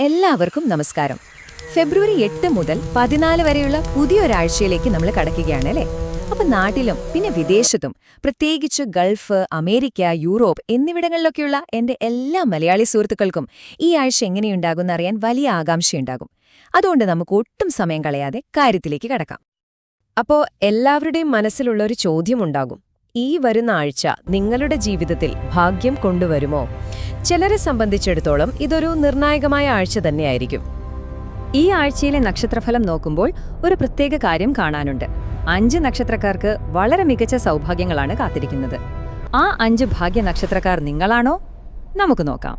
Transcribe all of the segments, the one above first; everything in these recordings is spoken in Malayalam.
എല്ലാവർക്കും നമസ്കാരം. ഫെബ്രുവരി എട്ട് മുതൽ പതിനാല് വരെയുള്ള പുതിയൊരാഴ്ചയിലേക്ക് നമ്മൾ കടക്കുകയാണ് അല്ലേ? അപ്പൊ നാട്ടിലും പിന്നെ വിദേശത്തും പ്രത്യേകിച്ച് ഗൾഫ് അമേരിക്ക യൂറോപ്പ് എന്നിവിടങ്ങളിലൊക്കെയുള്ള എന്റെ എല്ലാ മലയാളി സുഹൃത്തുക്കൾക്കും ഈ ആഴ്ച എങ്ങനെയുണ്ടാകുമെന്ന് അറിയാൻ വലിയ ആകാംക്ഷയുണ്ടാകും. അതുകൊണ്ട് നമുക്ക് ഒട്ടും സമയം കളയാതെ കാര്യത്തിലേക്ക് കടക്കാം. അപ്പോ എല്ലാവരുടെയും മനസ്സിലുള്ള ഒരു ചോദ്യമുണ്ടാകും ഈ വരുന്ന ആഴ്ച നിങ്ങളുടെ ജീവിതത്തിൽ ഭാഗ്യം കൊണ്ടുവരുമോ? ചിലരെ സംബന്ധിച്ചിടത്തോളം ഇതൊരു നിർണായകമായ ആഴ്ച തന്നെയായിരിക്കും. ഈ ആഴ്ചയിലെ നക്ഷത്രഫലം നോക്കുമ്പോൾ ഒരു പ്രത്യേക കാര്യം കാണാനുണ്ട്. അഞ്ച് നക്ഷത്രക്കാർക്ക് വളരെ മികച്ച സൗഭാഗ്യങ്ങളാണ് കാത്തിരിക്കുന്നത്. ആ അഞ്ച് ഭാഗ്യ നക്ഷത്രക്കാർ നിങ്ങളാണോ? നമുക്ക് നോക്കാം.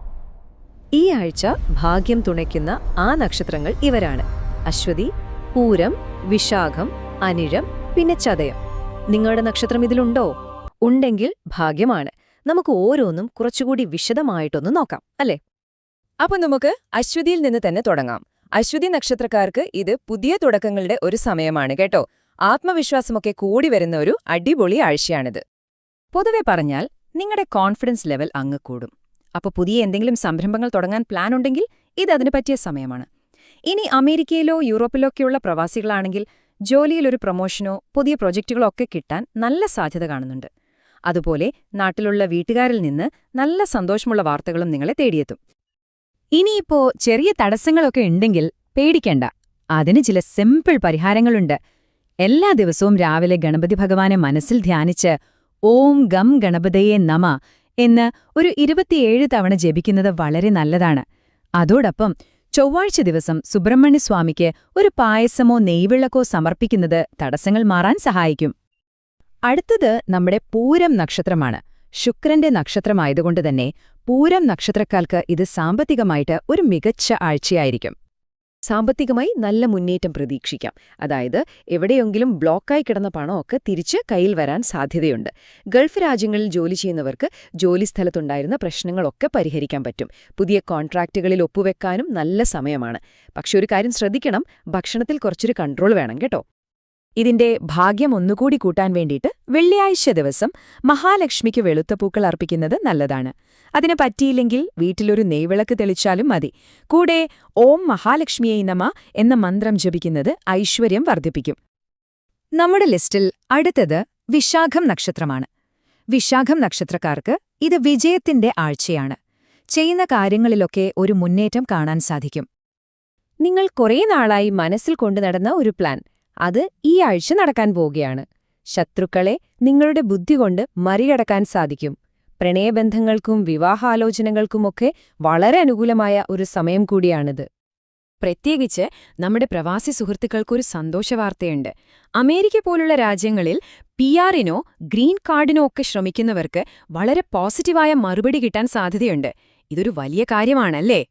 ഈ ആഴ്ച ഭാഗ്യം തുണയ്ക്കുന്ന ആ നക്ഷത്രങ്ങൾ ഇവരാണ്. അശ്വതി പൂരം വിശാഖം അനിഴം പിന്നെ ചതയം. നിങ്ങളുടെ നക്ഷത്രം ഇതിലുണ്ടോ? ഉണ്ടെങ്കിൽ ഭാഗ്യമാണ്. നമുക്ക് ഓരോന്നും കുറച്ചുകൂടി വിശദമായിട്ടൊന്ന് നോക്കാം അല്ലേ? അപ്പൊ നമുക്ക് അശ്വതിയിൽ നിന്ന് തന്നെ തുടങ്ങാം. അശ്വതി നക്ഷത്രക്കാർക്ക് ഇത് പുതിയ തുടക്കങ്ങളുടെ ഒരു സമയമാണ് കേട്ടോ. ആത്മവിശ്വാസമൊക്കെ കൂടി വരുന്ന ഒരു അടിപൊളി ആഴ്ചയാണിത്. പൊതുവെ പറഞ്ഞാൽ നിങ്ങളുടെ കോൺഫിഡൻസ് ലെവൽ അങ്ങ് കൂടും. അപ്പോൾ പുതിയ എന്തെങ്കിലും സംരംഭങ്ങൾ തുടങ്ങാൻ പ്ലാൻ ഉണ്ടെങ്കിൽ ഇത് അതിന് പറ്റിയ സമയമാണ്. ഇനി അമേരിക്കയിലോ യൂറോപ്പിലൊക്കെയുള്ള പ്രവാസികളാണെങ്കിൽ ജോലിയിൽ ഒരു പ്രൊമോഷനോ പുതിയ പ്രൊജക്റ്റുകളോ ഒക്കെ കിട്ടാൻ നല്ല സാധ്യത കാണുന്നുണ്ട്. അതുപോലെ നാട്ടിലുള്ള വീട്ടുകാരിൽ നിന്ന് നല്ല സന്തോഷമുള്ള വാർത്തകളും നിങ്ങളെ തേടിയെത്തും. ഇനിയിപ്പോ ചെറിയ തടസ്സങ്ങളൊക്കെ ഉണ്ടെങ്കിൽ പേടിക്കണ്ട. അതിന് ചില സിമ്പിൾ പരിഹാരങ്ങളുണ്ട്. എല്ലാ ദിവസവും രാവിലെ ഗണപതി ഭഗവാനെ മനസ്സിൽ ധ്യാനിച്ച് ഓം ഗം ഗണപതയെ നമ എന്ന് ഒരു ഇരുപത്തിയേഴ് തവണ ജപിക്കുന്നത് വളരെ നല്ലതാണ്. അതോടൊപ്പം ചൊവ്വാഴ്ച ദിവസം സുബ്രഹ്മണ്യസ്വാമിക്ക് ഒരു പായസമോ നെയ്വിളക്കോ സമർപ്പിക്കുന്നത് തടസ്സങ്ങൾ മാറാൻ സഹായിക്കും. അടുത്തത് നമ്മുടെ പൂരം നക്ഷത്രമാണ്. ശുക്രന്റെ നക്ഷത്രമായതുകൊണ്ട് തന്നെ പൂരം നക്ഷത്രക്കാർക്ക് ഇത് സാമ്പത്തികമായിട്ട് ഒരു മികച്ച ആഴ്ചയായിരിക്കും. സാമ്പത്തികമായി നല്ല മുന്നേറ്റം പ്രതീക്ഷിക്കാം. അതായത് എവിടെയെങ്കിലും ബ്ലോക്കായി കിടന്ന പണമൊക്കെ തിരിച്ച് കയ്യിൽ വരാൻ സാധ്യതയുണ്ട്. ഗൾഫ് രാജ്യങ്ങളിൽ ജോലി ചെയ്യുന്നവർക്ക് ജോലിസ്ഥലത്തുണ്ടായിരുന്ന പ്രശ്നങ്ങളൊക്കെ പരിഹരിക്കാൻ പറ്റും. പുതിയ കോൺട്രാക്റ്റുകളിൽ ഒപ്പുവെക്കാനും നല്ല സമയമാണ്. പക്ഷെ ഒരു കാര്യം ശ്രദ്ധിക്കണം ഭക്ഷണത്തിൽ കുറച്ചൊരു കൺട്രോൾ വേണം കേട്ടോ. ഇതിന്റെ ഭാഗ്യം ഒന്നുകൂടി കൂട്ടാൻ വേണ്ടിയിട്ട് വെള്ളിയാഴ്ച ദിവസം മഹാലക്ഷ്മിക്ക് വെളുത്ത പൂക്കൾ അർപ്പിക്കുന്നത് നല്ലതാണ്. അതിന് പറ്റിയില്ലെങ്കിൽ വീട്ടിലൊരു നെയ്വിളക്ക് തെളിച്ചാലും മതി. കൂടെ ഓം മഹാലക്ഷ്മിയെ നമ എന്ന മന്ത്രം ജപിക്കുന്നത് ഐശ്വര്യം വർദ്ധിപ്പിക്കും. നമ്മുടെ ലിസ്റ്റിൽ അടുത്തത് വിശാഖം നക്ഷത്രമാണ്. വിശാഖം നക്ഷത്രക്കാർക്ക് ഇത് വിജയത്തിന്റെ ആഴ്ചയാണ്. ചെയ്യുന്ന കാര്യങ്ങളിലൊക്കെ ഒരു മുന്നേറ്റം കാണാൻ സാധിക്കും. നിങ്ങൾ കുറേ നാളായി മനസ്സിൽ കൊണ്ടു നടന്ന ഒരു പ്ലാൻ. അത് ഈ ആഴ്ച നടക്കാൻ പോവുകയാണ്. ശത്രുക്കളെ നിങ്ങളുടെ ബുദ്ധി കൊണ്ട് മറികടക്കാൻ സാധിക്കും. പ്രണയബന്ധങ്ങൾക്കും വിവാഹാലോചനകൾക്കുമൊക്കെ വളരെ അനുകൂലമായ ഒരു സമയം കൂടിയാണിത്. പ്രത്യേകിച്ച് നമ്മുടെ പ്രവാസി സുഹൃത്തുക്കൾക്കൊരു സന്തോഷവാർത്തയുണ്ട്. അമേരിക്ക പോലുള്ള രാജ്യങ്ങളിൽ പി ആറിനോ ഗ്രീൻ കാർഡിനോ ഒക്കെ ശ്രമിക്കുന്നവർക്ക് വളരെ പോസിറ്റീവായ മറുപടി കിട്ടാൻ സാധ്യതയുണ്ട്. ഇതൊരു വലിയ കാര്യമാണല്ലേ?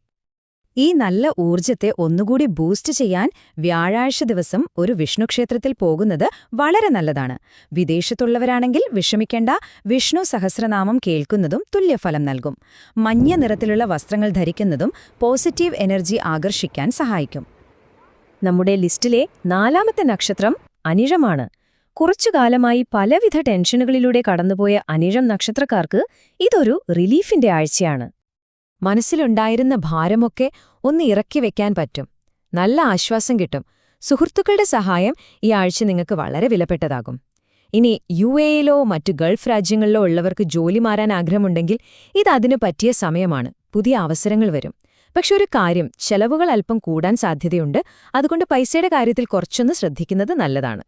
ഈ നല്ല ഊർജത്തെ ഒന്നുകൂടി ബൂസ്റ്റ് ചെയ്യാൻ വ്യാഴാഴ്ച ദിവസം ഒരു വിഷ്ണുക്ഷേത്രത്തിൽ പോകുന്നത് വളരെ നല്ലതാണ്. വിദേശത്തുള്ളവരാണെങ്കിൽ വിഷമിക്കേണ്ട വിഷ്ണു സഹസ്രനാമം കേൾക്കുന്നതും തുല്യഫലം നൽകും. മഞ്ഞ നിറത്തിലുള്ള വസ്ത്രങ്ങൾ ധരിക്കുന്നതും പോസിറ്റീവ് എനർജി ആകർഷിക്കാൻ സഹായിക്കും. നമ്മുടെ ലിസ്റ്റിലെ നാലാമത്തെ നക്ഷത്രം അനിഴമാണ്. കുറച്ചുകാലമായി പലവിധ ടെൻഷനുകളിലൂടെ കടന്നുപോയ അനിഴം നക്ഷത്രക്കാർക്ക് ഇതൊരു റിലീഫിന്റെ ആഴ്ചയാണ്. മനസ്സിലുണ്ടായിരുന്ന ഭാരമൊക്കെ ഒന്ന് ഇറക്കി വെക്കാൻ പറ്റും. നല്ല ആശ്വാസം കിട്ടും. സുഹൃത്തുക്കളുടെ സഹായം ഈ ആഴ്ച നിങ്ങൾക്ക് വളരെ വിലപ്പെട്ടതാകും. ഇനി യു എയിലോ മറ്റു ഗൾഫ് രാജ്യങ്ങളിലോ ഉള്ളവർക്ക് ജോലി മാറാൻ ആഗ്രഹമുണ്ടെങ്കിൽ ഇത് അതിനു പറ്റിയ സമയമാണ്. പുതിയ അവസരങ്ങൾ വരും. പക്ഷെ ഒരു കാര്യം ചെലവുകൾ അല്പം കൂടാൻ സാധ്യതയുണ്ട്. അതുകൊണ്ട് പൈസയുടെ കാര്യത്തിൽ കുറച്ചൊന്ന് ശ്രദ്ധിക്കുന്നത് നല്ലതാണ്.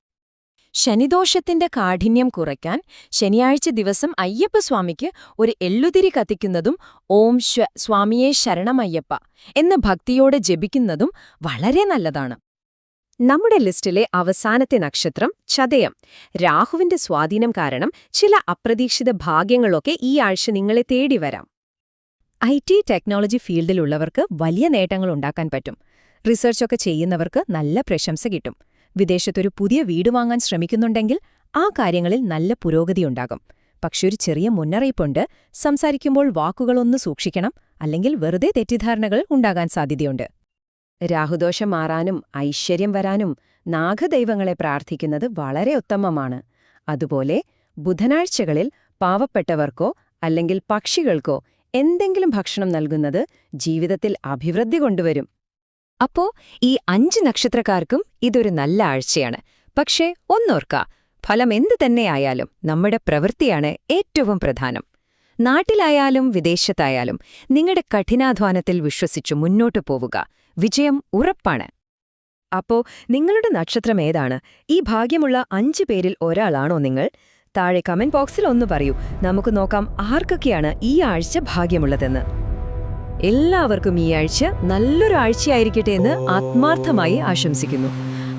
ശനിദോഷത്തിന്റെ കാഠിന്യം കുറയ്ക്കാൻ ശനിയാഴ്ച ദിവസം അയ്യപ്പസ്വാമിക്ക് ഒരു എള്ളുതിരി കത്തിക്കുന്നതും ഓം ശ്വ സ്വാമിയെ ശരണമയ്യപ്പ എന്ന് ഭക്തിയോടെ ജപിക്കുന്നതും വളരെ നല്ലതാണ്. നമ്മുടെ ലിസ്റ്റിലെ അവസാനത്തെ നക്ഷത്രം ചതയം. രാഹുവിന്റെ സ്വാധീനം കാരണം ചില അപ്രതീക്ഷിത ഭാഗ്യങ്ങളൊക്കെ ഈ ആഴ്ച നിങ്ങളെ തേടി വരാം. ഐ ടി ടെക്നോളജി ഫീൽഡിലുള്ളവർക്ക് വലിയ നേട്ടങ്ങൾ ഉണ്ടാക്കാൻ പറ്റും. റിസർച്ചൊക്കെ ചെയ്യുന്നവർക്ക് നല്ല പ്രശംസ കിട്ടും. വിദേശത്തൊരു പുതിയ വീട് വാങ്ങാൻ ശ്രമിക്കുന്നുണ്ടെങ്കിൽ ആ കാര്യങ്ങളിൽ നല്ല പുരോഗതിയുണ്ടാകും. പക്ഷെ ഒരു ചെറിയ മുന്നറിയിപ്പുണ്ട്. സംസാരിക്കുമ്പോൾ വാക്കുകളൊന്ന് സൂക്ഷിക്കണം. അല്ലെങ്കിൽ വെറുതെ തെറ്റിദ്ധാരണകൾ ഉണ്ടാകാൻ സാധ്യതയുണ്ട്. രാഹുദോഷം മാറാനും ഐശ്വര്യം വരാനും നാഗദൈവങ്ങളെ പ്രാർത്ഥിക്കുന്നത് വളരെ ഉത്തമമാണ്. അതുപോലെ ബുധനാഴ്ചകളിൽ പാവപ്പെട്ടവർക്കോ അല്ലെങ്കിൽ പക്ഷികൾക്കോ എന്തെങ്കിലും ഭക്ഷണം നൽകുന്നത് ജീവിതത്തിൽ അഭിവൃദ്ധി കൊണ്ടുവരും. അപ്പോ ഈ അഞ്ച് നക്ഷത്രക്കാർക്കും ഇതൊരു നല്ല ആഴ്ചയാണ്. പക്ഷേ ഒന്നോർക്ക ഫലം എന്തു തന്നെയായാലും നമ്മുടെ പ്രവൃത്തിയാണ് ഏറ്റവും പ്രധാനം. നാട്ടിലായാലും വിദേശത്തായാലും നിങ്ങളുടെ കഠിനാധ്വാനത്തിൽ വിശ്വസിച്ചു മുന്നോട്ടു പോവുക. വിജയം ഉറപ്പാണ്. അപ്പോ നിങ്ങളുടെ നക്ഷത്രം ഏതാണ്? ഈ ഭാഗ്യമുള്ള അഞ്ചു പേരിൽ ഒരാളാണോ നിങ്ങൾ? താഴെ കമന്റ് ബോക്സിൽ ഒന്ന് പറയൂ. നമുക്ക് നോക്കാം ആർക്കൊക്കെയാണ് ഈ ആഴ്ച ഭാഗ്യമുള്ളതെന്ന്. എല്ലാവർക്കും ഈ ആഴ്ച നല്ലൊരു ആഴ്ചയായിരിക്കട്ടെ എന്ന് ആത്മാർത്ഥമായി ആശംസിക്കുന്നു.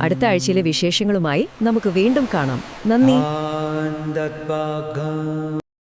അടുത്ത ആഴ്ചയിലെ വിശേഷങ്ങളുമായി നമുക്ക് വീണ്ടും കാണാം. നന്ദി.